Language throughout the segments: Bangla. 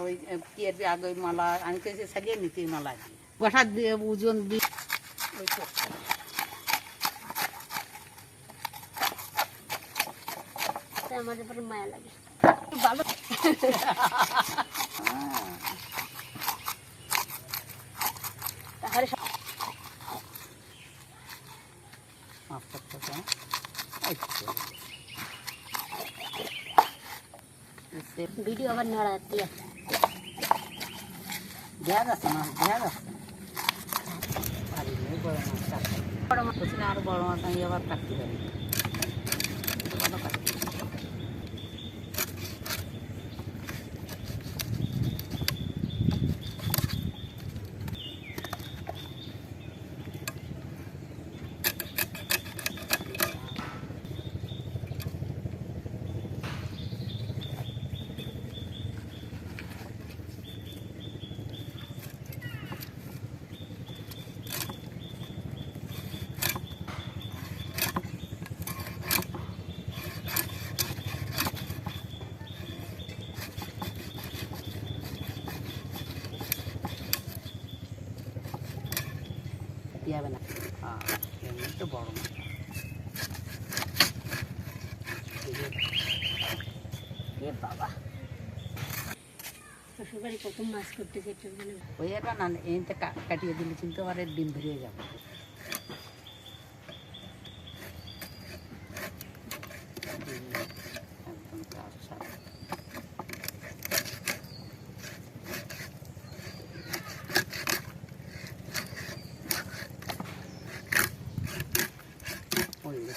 ওই কি আর আগে ওই মালা আমি তো এসে সাজিয়ে নিচ্ছি মালা বসার দিয়ে ওজন দিয়ে ওই তো। তাই মায়া লাগে। ভালো। তাহলে সব- মাছটা তো, এই তো। এসে ভিডিও আবার নড়া দিয়ে দেখা যাচ্ছে না দেখা যাচ্ছে বড় মাছ। বড় মাছ মাছ আমি আবার কাটতে পারি কাটতে। কি হবে না। এমনি তো বড় মাছ এ বাবা শ্বশুরবাড়ি কখন মাছ করতেছে একটু ওই এটা না এইটা কাটিয়ে দিলে কিন্তু এর ডিম বেরিয়ে যাবে। ডিম একদম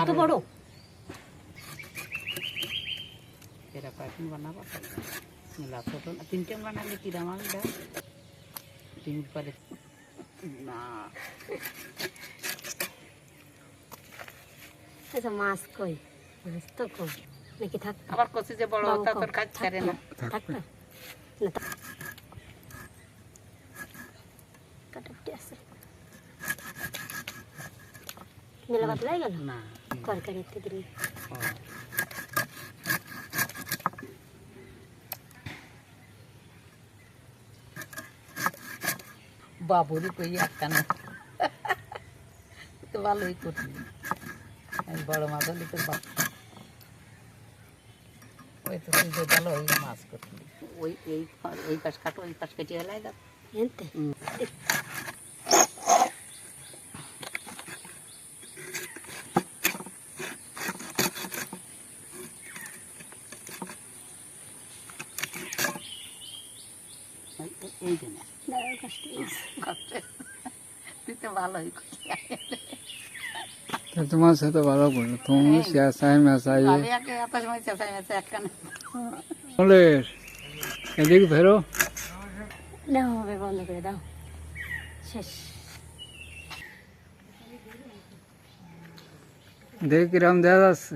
এত বড়? এরা কয়েকদিন বানাবো? মিলা ছোট না। তিনটে বানালে কিরাম আমি দেয় তিন পরে না। আচ্ছা মাছ কই? মাছ তো কই নাকি থাক। আবার কষি যে বড় হতা তোর কাজ করে না। থাক না। কাটাকুটি আছে। মেলা বাতলাই গেল? না। তরকারিতে দিলে ও। বাবুরি কই একখানে তো ভালোই করলি আমি বড় মাছ হলে তো বাপ ওই তো তুই যে ভালো ওই মাছ করলি ওই এই ফা- এই পাশ কাটো ওই পাশ কেটে হলাই দাও এই- তুই তো ভালোই তোমার সাথে ভালো করল তুমি। চেঁচাই মেচাই এদিক ফেরো। দাও হবে বন্ধ করে দাও। শেষ। দেখি কিরম দেখা যাচ্ছে।